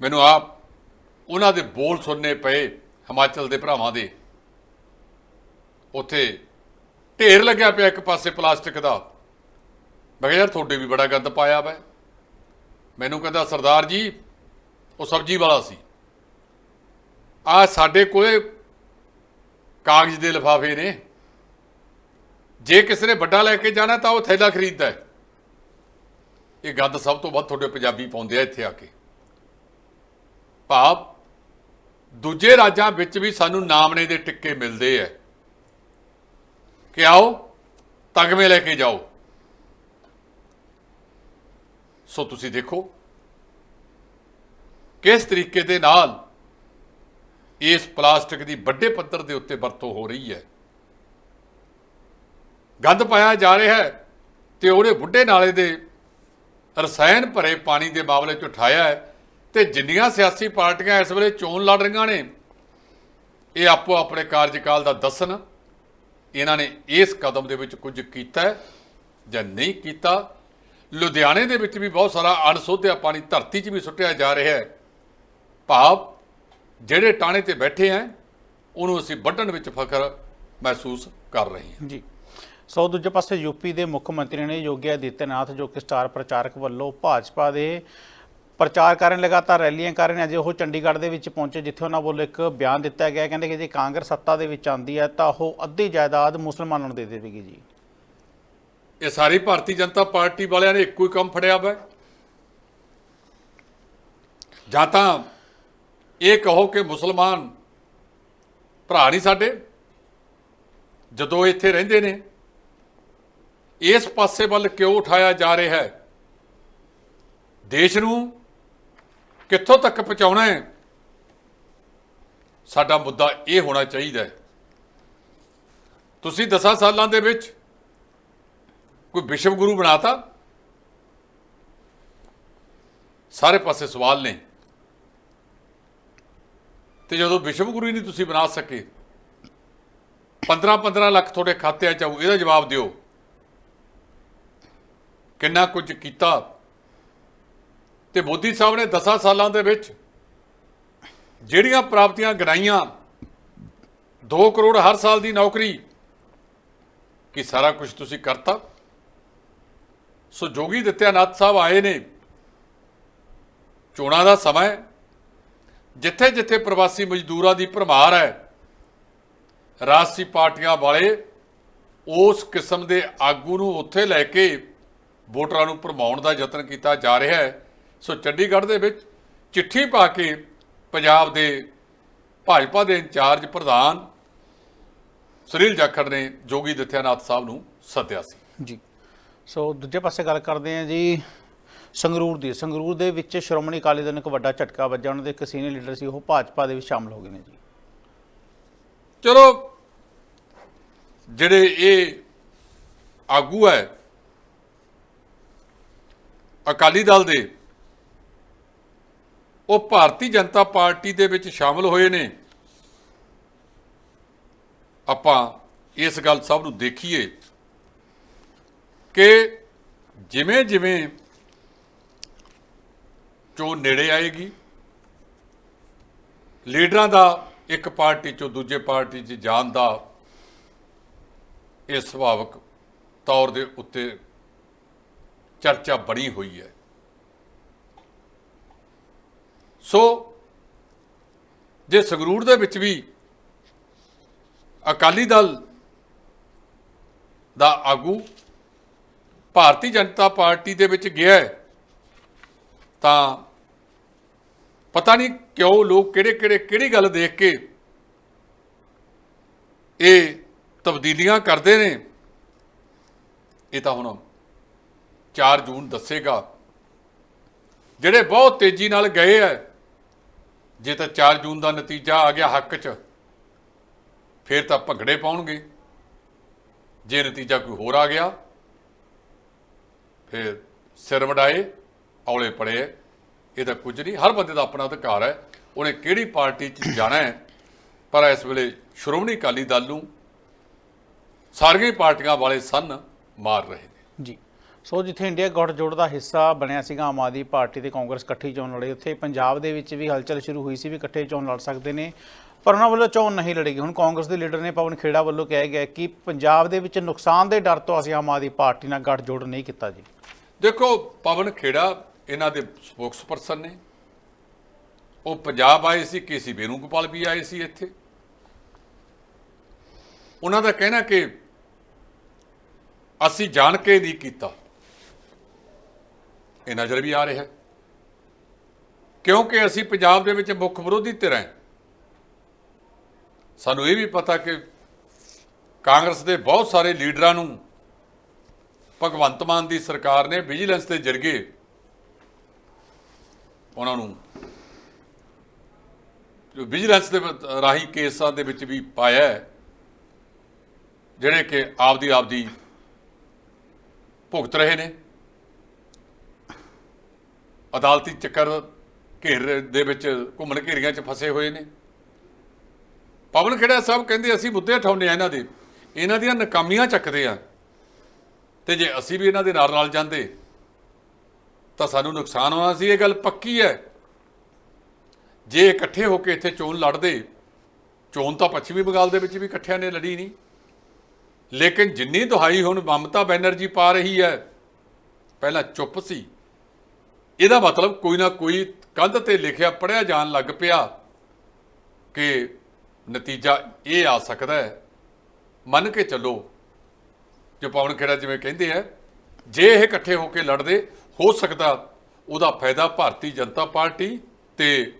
ਮੈਨੂੰ ਆਪ ਉਹਨਾਂ ਦੇ ਬੋਲ ਸੁਣਨੇ ਪਏ ਹਿਮਾਚਲ ਦੇ ਭਰਾਵਾਂ ਦੇ। ਉੱਥੇ ਢੇਰ ਲੱਗਿਆ ਪਿਆ ਇੱਕ ਪਾਸੇ ਪਲਾਸਟਿਕ ਦਾ। ਮੈਂ ਕਿਹਾ ਯਾਰ ਤੁਹਾਡੇ ਵੀ ਬੜਾ ਗੰਦ ਪਾਇਆ ਵਾ। ਮੈਨੂੰ ਕਹਿੰਦਾ, ਸਰਦਾਰ ਜੀ, ਉਹ ਸਬਜ਼ੀ ਵਾਲਾ ਸੀ। ਆ ਸਾਡੇ ਕੋਲੇ ਕਾਗਜ਼ ਦੇ ਲਿਫਾਫੇ ਨੇ। ਜੇ ਕਿਸੇ ਨੇ ਵੱਡਾ ਲੈ ਕੇ ਜਾਣਾ ਤਾਂ ਉਹ ਥੈਲਾ ਖਰੀਦਦਾ ਹੈ। ਇਹ ਗੰਦ ਸਭ ਤੋਂ ਵੱਧ ਤੁਹਾਡੇ ਪੰਜਾਬੀ ਪਾਉਂਦੇ ਆ ਇੱਥੇ ਆ ਕੇ। ਭਾਵ, ਦੂਜੇ ਰਾਜਾਂ ਵਿੱਚ ਵੀ ਸਾਨੂੰ ਨਾਮਣੇ ਦੇ ਟਿੱਕੇ ਮਿਲਦੇ ਆ। ਕਿ ਆਓ, ਤਗਮੇ ਲੈ ਕੇ ਜਾਓ। ਸੋ ਤੁਸੀਂ ਦੇਖੋ, ਕਿਸ ਤਰੀਕੇ ਦੇ ਨਾਲ ਇਸ ਪਲਾਸਟਿਕ ਦੀ ਵੱਡੇ ਪੱਧਰ ਦੇ ਉੱਤੇ ਵਰਤੋਂ ਹੋ ਰਹੀ ਹੈ। ਗੰਦ ਪਾਇਆ ਜਾ ਰਿਹਾ ਹੈ ਤੇ ਉਹਦੇ ਬੁੱਢੇ ਨਾਲੇ ਦੇ ਰਸਾਇਣ ਭਰੇ ਪਾਣੀ ਦੇ ਮਾਮਲੇ 'ਚ ਉਠਾਇਆ ਹੈ ਤੇ ਜਿੰਨੀਆਂ ਸਿਆਸੀ ਪਾਰਟੀਆਂ ਇਸ ਵੇਲੇ ਚੋਣ ਲੜ ਰਹੀਆਂ ਨੇ, ਇਹ ਆਪੋ ਆਪਣੇ ਕਾਰਜਕਾਲ ਦਾ ਦੱਸਣ। ਇਹਨਾਂ ਨੇ ਇਸ ਕਦਮ ਦੇ ਵਿੱਚ ਕੁਝ ਕੀਤਾ ਜਾਂ ਨਹੀਂ ਕੀਤਾ। ਲੁਧਿਆਣੇ ਦੇ ਵਿੱਚ ਵੀ ਬਹੁਤ ਸਾਰਾ ਅਣਸੋਧਿਆ ਪਾਣੀ ਧਰਤੀ 'ਚ ਵੀ ਸੁੱਟਿਆ ਜਾ ਰਿਹਾ ਹੈ। ਭਾਵ ਜਿਹੜੇ ਟਾਣੇ ਤੇ ਬੈਠੇ ਆ ਉਹਨੂੰ ਅਸੀਂ ਵੱਢਣ ਵਿੱਚ ਫਖਰ ਮਹਿਸੂਸ ਕਰ ਰਹੇ ਹਾਂ। ਜੀ। ਸੋ ਦੂਜੇ ਪਾਸੇ ਯੂਪੀ ਦੇ ਮੁੱਖ ਮੰਤਰੀ ਨੇ ਯੋਗੀ ਆਦਿੱਤਿਆਨਾਥ, ਜੋ ਕਿ ਸਟਾਰ ਪ੍ਰਚਾਰਕ ਵੱਲੋਂ ਭਾਜਪਾ ਦੇ ਪ੍ਰਚਾਰ ਕਰਨ ਲਗਾਤਾਰ ਰੈਲੀਆਂ ਕਰ ਰਹੇ ਨੇ। ਅਜੇ ਉਹ ਚੰਡੀਗੜ੍ਹ ਦੇ ਵਿੱਚ ਪਹੁੰਚੇ ਜਿੱਥੇ ਉਹਨਾਂ ਵੱਲੋਂ ਇੱਕ ਬਿਆਨ ਦਿੱਤਾ ਗਿਆ। ਕਹਿੰਦੇ ਕਿ ਜੇ ਕਾਂਗਰਸ ਸੱਤਾ ਦੇ ਵਿੱਚ ਆਂਦੀ ਹੈ ਤਾਂ ਉਹ ਅੱਧੀ ਜਾਇਦਾਦ ਮੁਸਲਮਾਨਾਂ ਨੂੰ ਦੇ ਦੇਵੇਗੀ ਜੀ। ਇਹ ਸਾਰੀ ਭਾਰਤੀ ਜਨਤਾ ਪਾਰਟੀ ਵਾਲਿਆਂ ਨੇ ਇੱਕੋ ਹੀ ਕੰਮ ਫੜਿਆ ਵਾ। ਜਾਂ ਤਾਂ ਇਹ ਕਹੋ ਕਿ ਮੁਸਲਮਾਨ ਭਰਾ ਨਹੀਂ ਸਾਡੇ, ਜਦੋਂ ਇੱਥੇ ਰਹਿੰਦੇ ਨੇ, ਇਸ ਪਾਸੇ ਵੱਲ ਕਿਉਂ ਉਠਾਇਆ ਜਾ ਰਿਹਾ ਹੈ? ਦੇਸ਼ ਨੂੰ ਕਿੱਥੋਂ ਤੱਕ ਪਹੁੰਚਾਉਣਾ ਹੈ? ਸਾਡਾ ਮੁੱਦਾ ਇਹ ਹੋਣਾ ਚਾਹੀਦਾ ਹੈ। ਤੁਸੀਂ 10 ਸਾਲਾਂ ਦੇ ਵਿੱਚ ਕੋਈ ਵਿਸ਼ਵ ਗੁਰੂ ਬਣਾਤਾ? ਸਾਰੇ ਪਾਸੇ ਸਵਾਲ ਨੇ। ਤੇ ਜਦੋਂ ਵਿਸ਼ਵ ਗੁਰੂ ਹੀ ਨਹੀਂ ਤੁਸੀਂ ਬਣਾ ਸਕੇ 15 15 ਲੱਖ ਤੁਹਾਡੇ ਖਾਤਿਆਂ ਚ ਆਊ, ਇਹਦਾ ਜਵਾਬ ਦਿਓ। ਕਿੰਨਾ ਕੁਝ ਕੀਤਾ ਤੇ ਮੋਦੀ ਸਾਹਿਬ ਨੇ 10 ਸਾਲਾਂ ਦੇ ਵਿੱਚ ਜਿਹੜੀਆਂ ਪ੍ਰਾਪਤੀਆਂ ਗਣਾਈਆਂ 2 ਕਰੋੜ ਹਰ ਸਾਲ ਦੀ ਨੌਕਰੀ, ਕਿ ਸਾਰਾ ਕੁਝ ਤੁਸੀਂ ਕਰਤਾ? ਸੋ ਜੋਗੀ ਦਿੱਤਿਆਨਾਥ ਸਾਹਿਬ ਆਏ ਨੇ। ਚੋਣਾਂ ਦਾ ਸਮਾਂ ਜਿੱਥੇ ਜਿੱਥੇ ਪ੍ਰਵਾਸੀ ਮਜ਼ਦੂਰਾਂ ਦੀ ਭਰਮਾਰ ਹੈ, ਰਾਜਸੀ ਪਾਰਟੀਆਂ ਵਾਲੇ ਉਸ ਕਿਸਮ ਦੇ ਆਗੂ ਨੂੰ ਉੱਥੇ ਲੈ ਕੇ ਵੋਟਰਾਂ ਨੂੰ ਭਰਮਾਉਣ ਦਾ ਯਤਨ ਕੀਤਾ ਜਾ ਰਿਹਾ ਹੈ। ਸੋ ਚੰਡੀਗੜ੍ਹ ਦੇ ਵਿੱਚ ਚਿੱਠੀ ਪਾ ਕੇ ਪੰਜਾਬ ਦੇ ਭਾਜਪਾ ਦੇ ਇੰਚਾਰਜ ਪ੍ਰਧਾਨ ਸੁਨੀਲ ਜਾਖੜ ਨੇ ਜੋਗੀ ਦਿੱਤਿਆਨਾਥ ਸਾਹਿਬ ਨੂੰ ਸੱਦਿਆ ਸੀ। ਜੀ। ਸੋ ਦੂਜੇ ਪਾਸੇ ਗੱਲ ਕਰਦੇ ਹਾਂ ਜੀ ਸੰਗਰੂਰ ਦੀ। ਸੰਗਰੂਰ ਦੇ ਵਿੱਚ ਸ਼੍ਰੋਮਣੀ ਅਕਾਲੀ ਦਲ ਨੂੰ ਇੱਕ ਵੱਡਾ ਝਟਕਾ ਵੱਜਾ ਉਹਨਾਂ ਦੇ ਇੱਕ ਸੀਨੀਅਰ ਲੀਡਰ ਸੀ ਉਹ ਭਾਜਪਾ ਦੇ ਵਿੱਚ ਸ਼ਾਮਲ ਹੋ ਗਏ ਨੇ ਜੀ। ਚਲੋ ਜਿਹੜੇ ਇਹ ਆਗੂ ਹੈ ਅਕਾਲੀ ਦਲ ਦੇ ਉਹ ਭਾਰਤੀ ਜਨਤਾ ਪਾਰਟੀ ਦੇ ਵਿੱਚ ਸ਼ਾਮਲ ਹੋਏ ਨੇ। ਆਪਾਂ ਇਸ ਗੱਲ ਸਭ ਨੂੰ ਦੇਖੀਏ ਕਿ ਜਿਵੇਂ ਜਿਵੇਂ ਚੋਣ ਨੇੜੇ ਆਏਗੀ, ਲੀਡਰਾਂ ਦਾ ਇੱਕ ਪਾਰਟੀ ਚੋਂ ਦੂਜੇ ਪਾਰਟੀ 'ਚ ਜਾਣ ਦਾ ਇਹ ਸੁਭਾਵਿਕ ਤੌਰ ਦੇ ਉੱਤੇ ਚਰਚਾ ਬਣੀ ਹੋਈ ਹੈ। ਸੋ ਜੇ ਸੰਗਰੂਰ ਦੇ ਵਿੱਚ ਵੀ ਅਕਾਲੀ ਦਲ ਦਾ ਆਗੂ ਭਾਰਤੀ ਜਨਤਾ ਪਾਰਟੀ ਦੇ ਵਿੱਚ ਗਿਆ ਤਾਂ ਪਤਾ ਨਹੀਂ ਕਿਉਂ ਲੋਕ ਕਿਹੜੇ ਕਿਹੜੇ ਕਿਹੜੀ ਗੱਲ ਦੇਖ ਕੇ ਇਹ ਤਬਦੀਲੀਆਂ ਕਰਦੇ ਨੇ। ਇਹ ਤਾਂ ਹੁਣ 4 ਜੂਨ ਦੱਸੇਗਾ। ਜਿਹੜੇ ਬਹੁਤ ਤੇਜ਼ੀ ਨਾਲ ਗਏ ਆ ਜੇ ਤਾਂ 4 ਜੂਨ ਦਾ ਨਤੀਜਾ ਆ ਗਿਆ ਹੱਕ 'ਚ, ਫਿਰ ਤਾਂ ਭੰਗੜੇ ਪਾਉਣਗੇ। ਜੇ ਨਤੀਜਾ ਕੋਈ ਹੋਰ ਆ ਗਿਆ, ਫਿਰ ਸਿਰ ਵਡਾਏ, ਔਲੇ ਪੜੇ ਇਹ ਤਾਂ ਕੁਝ ਨਹੀਂ, ਹਰ ਬੰਦੇ ਦਾ ਆਪਣਾ ਅਧਿਕਾਰ ਹੈ ਉਹਨੇ ਕਿਹੜੀ ਪਾਰਟੀ 'ਚ ਜਾਣਾ ਹੈ ਪਰ ਇਸ ਵੇਲੇ ਸ਼੍ਰੋਮਣੀ ਅਕਾਲੀ ਦਲ ਨੂੰ ਸਾਰੀਆਂ ਹੀ ਪਾਰਟੀਆਂ ਵਾਲੇ ਸੰਨ ਮਾਰ ਰਹੇ ਨੇ। ਜੀ। ਸੋ ਜਿੱਥੇ ਇੰਡੀਆ ਗੱਠਜੋੜ ਦਾ ਹਿੱਸਾ ਬਣਿਆ ਸੀਗਾ, ਆਮ ਆਦਮੀ ਪਾਰਟੀ ਤੇ ਕਾਂਗਰਸ ਇਕੱਠੀ ਚੋਣ ਲੜੇ ਉੱਥੇ, ਪੰਜਾਬ ਦੇ ਵਿੱਚ ਵੀ ਹਲਚਲ ਸ਼ੁਰੂ ਹੋਈ ਸੀ ਵੀ ਇਕੱਠੇ ਚੋਣ ਲੜ ਸਕਦੇ ਨੇ, ਪਰ ਉਹਨਾਂ ਵੱਲੋਂ ਚੋਣ ਨਹੀਂ ਲੜੇਗੀ ਹੁਣ ਕਾਂਗਰਸ ਦੇ ਲੀਡਰ ਨੇ ਪਵਨ ਖੇੜਾ ਵੱਲੋਂ ਕਿਹਾ ਗਿਆ ਕਿ ਪੰਜਾਬ ਦੇ ਵਿੱਚ ਨੁਕਸਾਨ ਦੇ ਡਰ ਤੋਂ ਅਸੀਂ ਆਮ ਆਦਮੀ ਪਾਰਟੀ ਨਾਲ ਗੱਠਜੋੜ ਨਹੀਂ ਕੀਤਾ ਜੀ। ਦੇਖੋ, ਪਵਨ ਖੇੜਾ ਇਹਨਾਂ ਦੇ ਸਪੋਕਸਪਰਸਨ ਨੇ। ਉਹ ਪੰਜਾਬ ਆਏ ਸੀ, ਕੇਸੀ ਬੇਨੂਗੋਪਾਲ ਵੀ ਆਏ ਸੀ ਇੱਥੇ। ਉਹਨਾਂ ਦਾ ਕਹਿਣਾ ਕਿ ਅਸੀਂ ਜਾਣ ਕੇ ਨਹੀਂ ਕੀਤਾ। ਇਹ ਨਜ਼ਰ ਵੀ ਆ ਰਿਹਾ ਕਿਉਂਕਿ ਅਸੀਂ ਪੰਜਾਬ ਦੇ ਵਿੱਚ ਮੁੱਖ ਵਿਰੋਧੀ ਧਿਰ ਹਾਂ। ਸਾਨੂੰ ਇਹ ਵੀ ਪਤਾ ਕਿ ਕਾਂਗਰਸ ਦੇ ਬਹੁਤ ਸਾਰੇ ਲੀਡਰਾਂ ਨੂੰ ਭਗਵੰਤ ਮਾਨ ਦੀ ਸਰਕਾਰ ਨੇ ਵਿਜੀਲੈਂਸ ਦੇ ਜ਼ਰੀਏ ਉਹਨਾਂ ਨੂੰ ਜੋ ਵਿਜੀਲੈਂਸ ਦੇ ਰਾਹੀਂ ਕੇਸਾਂ ਦੇ ਵਿੱਚ ਵੀ ਪਾਇਆ ਜਿਹੜੇ ਕਿ ਆਪਦੀ ਆਪਦੀ ਭੁਗਤ ਰਹੇ ਨੇ। ਅਦਾਲਤੀ ਚੱਕਰ ਘੇਰ ਦੇ ਵਿੱਚ ਘੁੰਮਣ ਘੇਰੀਆਂ 'ਚ ਫਸੇ ਹੋਏ ਨੇ। ਪਵਨ ਖੇੜਾ ਸਾਹਿਬ ਕਹਿੰਦੇ, ਅਸੀਂ ਮੁੱਦੇ ਉਠਾਉਂਦੇ ਆ ਇਹਨਾਂ ਦੇ। ਇਹਨਾਂ ਦੀਆਂ ਨਕਾਮੀਆਂ ਚੱਕਦੇ ਆ ਤੇ ਜੇ ਅਸੀਂ ਵੀ ਇਹਨਾਂ ਦੇ ਨਾਲ ਨਾਲ ਜਾਂਦੇ, ਤਾਂ ਸਾਨੂੰ ਨੁਕਸਾਨ ਹੋਣਾ ਸੀ। ਇਹ ਗੱਲ ਪੱਕੀ ਹੈ। ਜੇ ਇਕੱਠੇ ਹੋ ਕੇ ਇੱਥੇ ਚੋਣ ਲੜਦੇ, ਚੋਣ ਤਾਂ ਪੱਛਮੀ ਬੰਗਾਲ ਦੇ ਵਿੱਚ ਵੀ ਇਕੱਠਿਆਂ ਨੇ ਲੜੀ ਨਹੀਂ। ਲੇਕਿਨ ਜਿੰਨੀ ਦੁਹਾਈ ਹੁਣ ਮਮਤਾ ਬੈਨਰਜੀ ਪਾ ਰਹੀ ਹੈ, ਪਹਿਲਾਂ ਚੁੱਪ ਸੀ। ਇਹਦਾ ਮਤਲਬ ਕੋਈ ਨਾ ਕੋਈ ਕੰਧ ਤੇ ਲਿਖਿਆ ਪੜਿਆ ਜਾਣ ਲੱਗ ਪਿਆ ਕਿ ਨਤੀਜਾ ਇਹ ਆ ਸਕਦਾ ਹੈ। ਮੰਨ ਕੇ ਚੱਲੋ ਜੋ ਪਵਨ ਖੇੜਾ ਜਿਵੇਂ ਕਹਿੰਦੇ ਆ, ਜੇ ਇਹ ਇਕੱਠੇ ਹੋ ਕੇ ਲੜਦੇ, ਹੋ ਸਕਦਾ ਉਹਦਾ ਫਾਇਦਾ ਭਾਰਤੀ ਜਨਤਾ ਪਾਰਟੀ ਤੇ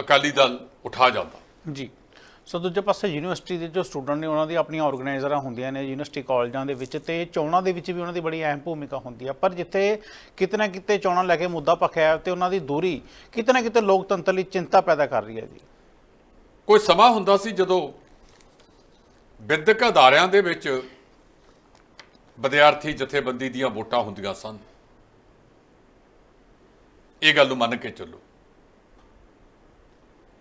ਅਕਾਲੀ ਦਲ ਉਠਾ ਜਾਂਦਾ। ਜੀ। ਸੋ ਦੂਜੇ ਪਾਸੇ ਯੂਨੀਵਰਸਿਟੀ ਦੇ ਜੋ ਸਟੂਡੈਂਟ ਨੇ, ਉਹਨਾਂ ਦੀ ਆਪਣੀਆਂ ਆਰਗੇਨਾਈਜ਼ਰਾਂ ਹੁੰਦੀਆਂ ਨੇ, ਯੂਨੀਵਰਸਿਟੀ ਕਾਲਜਾਂ ਦੇ ਵਿੱਚ ਤੇ ਚੋਣਾਂ ਦੇ ਵਿੱਚ ਵੀ ਉਹਨਾਂ ਦੀ ਬੜੀ ਅਹਿਮ ਭੂਮਿਕਾ ਹੁੰਦੀ ਹੈ ਪਰ ਜਿੱਥੇ ਕਿਤੇ ਨਾ ਕਿਤੇ ਚੋਣਾਂ ਲੈ ਕੇ ਮੁੱਦਾ ਭਖਿਆ ਹੈ, ਤੇ ਉਹਨਾਂ ਦੀ ਦੂਰੀ ਕਿਤੇ ਨਾ ਕਿਤੇ ਲੋਕਤੰਤਰ ਲਈ ਚਿੰਤਾ ਪੈਦਾ ਕਰ ਰਹੀ ਹੈ ਜੀ। ਕੋਈ ਸਮਾਂ ਹੁੰਦਾ ਸੀ ਜਦੋਂ ਵਿਦਿਅਕ ਅਦਾਰਿਆਂ ਦੇ ਵਿੱਚ ਵਿਦਿਆਰਥੀ ਜਥੇਬੰਦੀ ਦੀਆਂ ਵੋਟਾਂ ਹੁੰਦੀਆਂ ਸਨ? ਇਹ ਗੱਲ ਨੂੰ ਮੰਨ ਕੇ ਚੱਲੋ।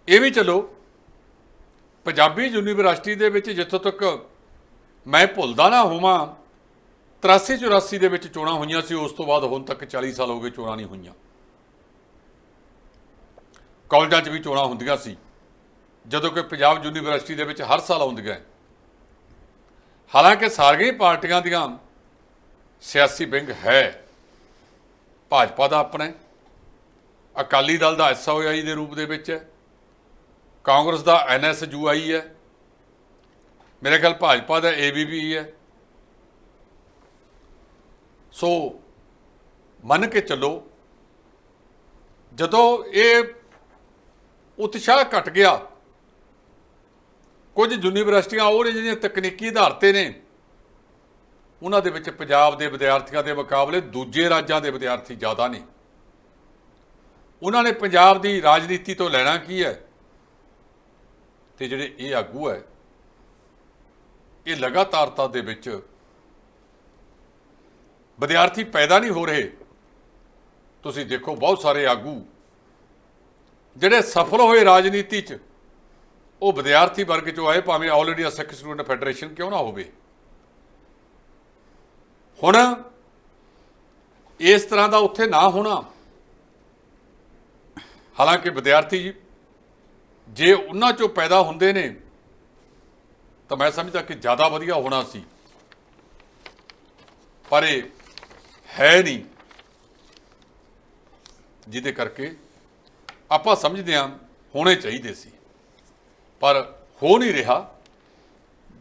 ਇਹ ਵੀ ਚਲੋ ਪੰਜਾਬੀ ਯੂਨੀਵਰਸਿਟੀ ਦੇ ਵਿੱਚ ਜਿੱਥੋਂ ਤੱਕ ਮੈਂ ਭੁੱਲਦਾ ਨਾ ਹੋਵਾਂ 83 84 ਦੇ ਵਿੱਚ ਚੋਣਾਂ ਹੋਈਆਂ ਸੀ, ਉਸ ਤੋਂ ਬਾਅਦ ਹੁਣ ਤੱਕ 40 ਸਾਲ ਹੋ ਗਏ ਚੋਣਾਂ ਨਹੀਂ ਹੋਈਆਂ। ਕਾਲਜਾਂ 'ਚ ਵੀ ਚੋਣਾਂ ਹੁੰਦੀਆਂ ਸੀ। ਜਦੋਂ ਕਿ ਪੰਜਾਬ ਯੂਨੀਵਰਸਿਟੀ ਦੇ ਵਿੱਚ ਹਰ ਸਾਲ ਆਉਂਦੀਆਂ ਹਾਲਾਂਕਿ ਸਾਰੀਆਂ ਹੀ ਪਾਰਟੀਆਂ ਦੀਆਂ ਸਿਆਸੀ ਵਿੰਗ ਹੈ। ਭਾਜਪਾ ਦਾ ਆਪਣਾ ਅਕਾਲੀ ਦਲ ਦਾ ਐਸਓਆਈ ਦੇ ਰੂਪ ਦੇ ਵਿੱਚ ਹੈ। ਕਾਂਗਰਸ ਦਾ ਐਨਐਸਯੂਆਈ ਹੈ। ਮੇਰੇ ਖਿਆਲ ਭਾਜਪਾ ਦਾ ਏਬੀਪੀ ਹੈ। ਸੋ ਮੰਨ ਕੇ ਚੱਲੋ, ਜਦੋਂ ਇਹ ਉਤਸ਼ਾਹ ਘਟ ਗਿਆ, ਕੁਝ ਯੂਨੀਵਰਸਿਟੀਆਂ ਉਹ ਨੇ ਜਿਹੜੀਆਂ ਤਕਨੀਕੀ ਆਧਾਰ ਤੇ ਨੇ, ਉਹਨਾਂ ਦੇ ਵਿੱਚ ਪੰਜਾਬ ਦੇ ਵਿਦਿਆਰਥੀਆਂ ਦੇ ਮੁਕਾਬਲੇ ਦੂਜੇ ਰਾਜਾਂ ਦੇ ਵਿਦਿਆਰਥੀ ਜ਼ਿਆਦਾ ਨੇ। ਉਹਨਾਂ ਨੇ ਪੰਜਾਬ ਦੀ ਰਾਜਨੀਤੀ ਤੋਂ ਲੈਣਾ ਕੀ ਹੈ? ਤੇ ਜਿਹੜੇ ਇਹ ਆਗੂ ਹੈ, ਇਹ ਲਗਾਤਾਰਤਾ ਦੇ ਵਿੱਚ ਵਿਦਿਆਰਥੀ ਪੈਦਾ ਨਹੀਂ ਹੋ ਰਹੇ। ਤੁਸੀਂ ਦੇਖੋ ਬਹੁਤ ਸਾਰੇ ਆਗੂ ਜਿਹੜੇ ਸਫਲ ਹੋਏ ਰਾਜਨੀਤੀ 'ਚ, ਉਹ ਵਿਦਿਆਰਥੀ ਵਰਗ 'ਚੋਂ ਆਏ, ਭਾਵੇਂ all India Sikh student federation ਕਿਉਂ ਨਾ ਹੋਵੇ। ਹੁਣ ਇਸ ਤਰ੍ਹਾਂ ਦਾ ਉੱਥੇ ਨਾ ਹੋਣਾ, ਹਾਲਾਂਕਿ ਵਿਦਿਆਰਥੀ ਜੇ ਉਹਨਾਂ 'ਚੋਂ ਪੈਦਾ ਹੁੰਦੇ ਨੇ, ਤਾਂ ਮੈਂ ਸਮਝਦਾ ਕਿ ਜ਼ਿਆਦਾ ਵਧੀਆ ਹੋਣਾ ਸੀ। ਪਰ ਇਹ ਹੈ ਨਹੀਂ। ਜਿਹਦੇ ਕਰਕੇ ਆਪਾਂ ਸਮਝਦੇ ਹਾਂ ਹੋਣੇ ਚਾਹੀਦੇ ਸੀ। ਪਰ ਹੋ ਨਹੀਂ ਰਿਹਾ।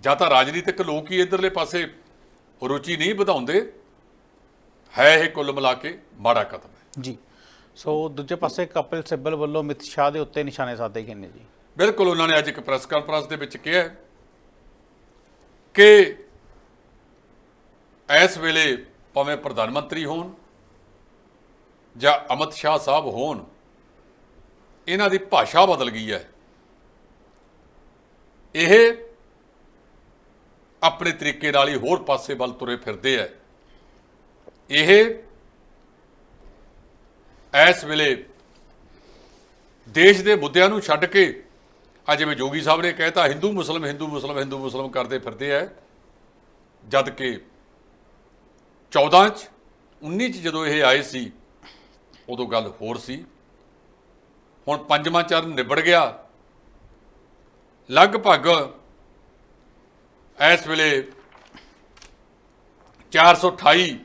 ਜਾਂ ਤਾਂ ਰਾਜਨੀਤਿਕ ਲੋਕ ਹੀ ਇਧਰਲੇ ਪਾਸੇ ਰੁਚੀ ਨਹੀਂ ਵਧਾਉਂਦੇ। ਹੈ ਇਹ ਕੁੱਲ ਮਿਲਾ ਕੇ ਮਾੜਾ ਕਦਮ ਹੈ। ਜੀ। ਸੋ ਦੂਜੇ ਪਾਸੇ ਕਪਿਲ ਸਿੱਬਲ ਵੱਲੋਂ ਅਮਿਤ ਸ਼ਾਹ ਦੇ ਉੱਤੇ ਨਿਸ਼ਾਨੇ ਸਾਧੇ ਗਏ ਨੇ ਜੀ। ਬਿਲਕੁਲ, ਉਹਨਾਂ ਨੇ ਅੱਜ ਇੱਕ ਪ੍ਰੈਸ ਕਾਨਫਰੰਸ ਦੇ ਵਿੱਚ ਕਿਹਾ ਕਿ ਇਸ ਵੇਲੇ ਭਾਵੇਂ ਪ੍ਰਧਾਨ ਮੰਤਰੀ ਹੋਣ ਜਾਂ ਅਮਿਤ ਸ਼ਾਹ ਸਾਹਿਬ ਹੋਣ, ਇਹਨਾਂ ਦੀ ਭਾਸ਼ਾ ਬਦਲ ਗਈ ਹੈ। ਇਹ ਆਪਣੇ ਤਰੀਕੇ ਨਾਲ ਹੀ ਹੋਰ ਪਾਸੇ ਵੱਲ ਤੁਰੇ ਫਿਰਦੇ ਐ ਇਹ ਇਸ ਵੇਲੇ ਦੇਸ਼ ਦੇ ਮੁੱਦਿਆਂ ਨੂੰ ਛੱਡ ਕੇ ਅੱਜ ਜਿਵੇਂ ਜੋਗੀ ਸਾਹਿਬ ਨੇ ਕਹਿਤਾ, ਹਿੰਦੂ, ਮੁਸਲਮ ਹਿੰਦੂ ਮੁਸਲਮ ਹਿੰਦੂ, ਮੁਸਲਮ ਕਰਦੇ ਫਿਰਦੇ ਐ ਜਦ ਕਿ 14 ਚ 19 ਚ ਜਦੋਂ ਇਹ ਆਏ ਸੀ, ਉਦੋਂ ਗੱਲ ਹੋਰ ਸੀ। ਹੁਣ ਪੰਜਵਾਂ ਚਰਨ ਨਿਬੜ ਗਿਆ। ਲਗਭਗ ਇਸ ਵੇਲੇ 428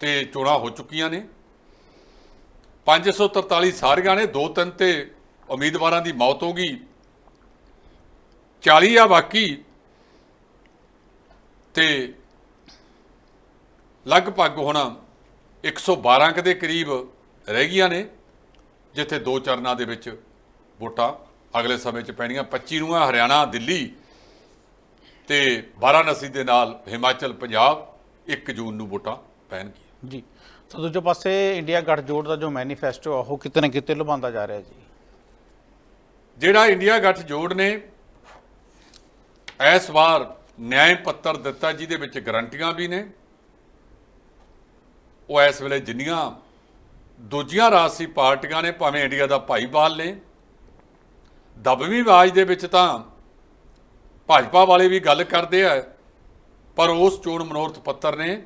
ਤੇ ਚੋਣਾਂ ਹੋ ਚੁੱਕੀਆਂ ਨੇ। 543 ਸਾਰੀਆਂ ਨੇ, ਦੋ ਤਿੰਨ ਤੇ ਉਮੀਦਵਾਰਾਂ ਦੀ ਮੌਤ ਹੋ ਗਈ। 40 ਆ ਬਾਕੀ। ਤੇ ਲਗਭਗ ਹੁਣ 112 ਕੁ ਦੇ ਕਰੀਬ ਰਹਿ ਗਈਆਂ ਨੇ, ਜਿੱਥੇ ਦੋ ਚਰਨਾਂ ਦੇ ਵਿੱਚ ਵੋਟਾਂ ਅਗਲੇ ਸਮੇਂ 'ਚ ਪੈਣੀਆਂ। 25 ਨੂੰ ਆ ਹਰਿਆਣਾ, ਦਿੱਲੀ ਤੇ ਵਾਰਾਣਸੀ ਦੇ ਨਾਲ ਹਿਮਾਚਲ, ਪੰਜਾਬ। 1 ਜੂਨ ਨੂੰ ਵੋਟਾਂ ਪੈਣਗੀਆਂ। ਜੀ। ਸੋ ਦੂਜੇ ਪਾਸੇ ਇੰਡੀਆ ਗੱਠਜੋੜ ਦਾ ਜੋ ਮੈਨੀਫੈਸਟੋ ਆ, ਉਹ ਕਿਤੇ ਨਾ ਕਿਤੇ ਲੁਭਾਉਂਦਾ ਜਾ ਰਿਹਾ ਜੀ। ਜਿਹੜਾ ਇੰਡੀਆ ਗੱਠਜੋੜ ਨੇ ਇਸ ਵਾਰ ਨਿਆਂ ਪੱਤਰ ਦਿੱਤਾ, ਜਿਹਦੇ ਵਿੱਚ ਗਰੰਟੀਆਂ ਵੀ ਨੇ, ਉਹ ਇਸ ਵੇਲੇ ਜਿੰਨੀਆਂ ਦੂਜੀਆਂ ਰਾਜਸੀ ਪਾਰਟੀਆਂ ਨੇ, ਭਾਵੇਂ ਇੰਡੀਆ ਦਾ ਭਾਈਵਾਲ ਨੇ, ਦਬਵੀਂ ਆਵਾਜ਼ ਦੇ ਵਿੱਚ ਤਾਂ ਭਾਜਪਾ ਵਾਲੇ ਵੀ ਗੱਲ ਕਰਦੇ ਆ, ਪਰ ਉਸ ਚੋਣ ਮਨੋਰਥ ਪੱਤਰ ਨੇ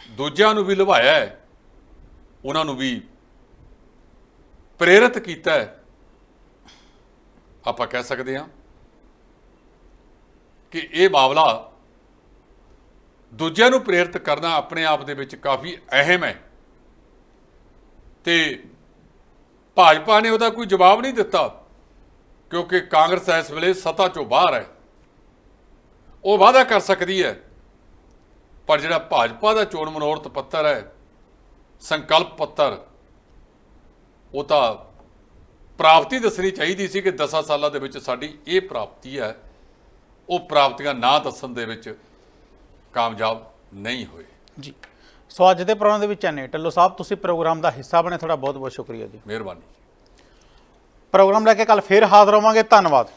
ਦੂਜਿਆਂ ਨੂੰ ਵੀ ਲੁਭਾਇਆ ਹੈ, ਉਹਨਾਂ ਨੂੰ ਵੀ ਪ੍ਰੇਰਿਤ ਕੀਤਾ ਹੈ। ਆਪਾਂ ਕਹਿ ਸਕਦੇ ਹਾਂ ਕਿ ਇਹ ਮਾਮਲਾ ਦੂਜਿਆਂ ਨੂੰ ਪ੍ਰੇਰਿਤ ਕਰਨਾ ਆਪਣੇ ਆਪ ਦੇ ਵਿੱਚ ਕਾਫੀ ਅਹਿਮ ਹੈ। ਤੇ ਭਾਜਪਾ ਨੇ ਉਹਦਾ ਕੋਈ ਜਵਾਬ ਨਹੀਂ ਦਿੱਤਾ, ਕਿਉਂਕਿ ਕਾਂਗਰਸ ਇਸ ਵੇਲੇ ਸੱਤਾ ਚੋਂ ਬਾਹਰ ਹੈ। ਉਹ ਵਾਅਦਾ ਕਰ ਸਕਦੀ ਹੈ ਪਰ ਜਿਹੜਾ ਭਾਜਪਾ ਦਾ ਚੋਣ ਮਨੋਰਥ ਪੱਤਰ ਹੈ ਸੰਕਲਪ ਪੱਤਰ ਉਹ ਤਾਂ ਪ੍ਰਾਪਤੀ ਦੱਸਣੀ ਚਾਹੀਦੀ ਸੀ ਕਿ 10 ਸਾਲਾਂ ਦੇ ਵਿੱਚ ਸਾਡੀ ਇਹ ਪ੍ਰਾਪਤੀ ਹੈ ਉਹ ਪ੍ਰਾਪਤੀਆਂ ਨਾ ਦੱਸਣ ਦੇ ਵਿੱਚ ਕਾਮਯਾਬ ਨਹੀਂ ਹੋਏ। ਜੀ। ਸੋ ਅੱਜ ਦੇ ਪ੍ਰੋਗਰਾਮ ਦੇ ਵਿੱਚ ਐਨੇ ਢੱਲੋ ਸਾਹਿਬ ਤੁਸੀਂ ਪ੍ਰੋਗਰਾਮ ਦਾ ਹਿੱਸਾ ਬਣੇ ਤੁਹਾਡਾ ਬਹੁਤ ਬਹੁਤ ਸ਼ੁਕਰੀਆ ਜੀ। ਮਿਹਰਬਾਨੀ। ਪ੍ਰੋਗਰਾਮ ਲੈ ਕੇ ਕੱਲ ਫੇਰ ਹਾਜ਼ਰ ਹੋਵਾਂਗੇ ਧੰਨਵਾਦ।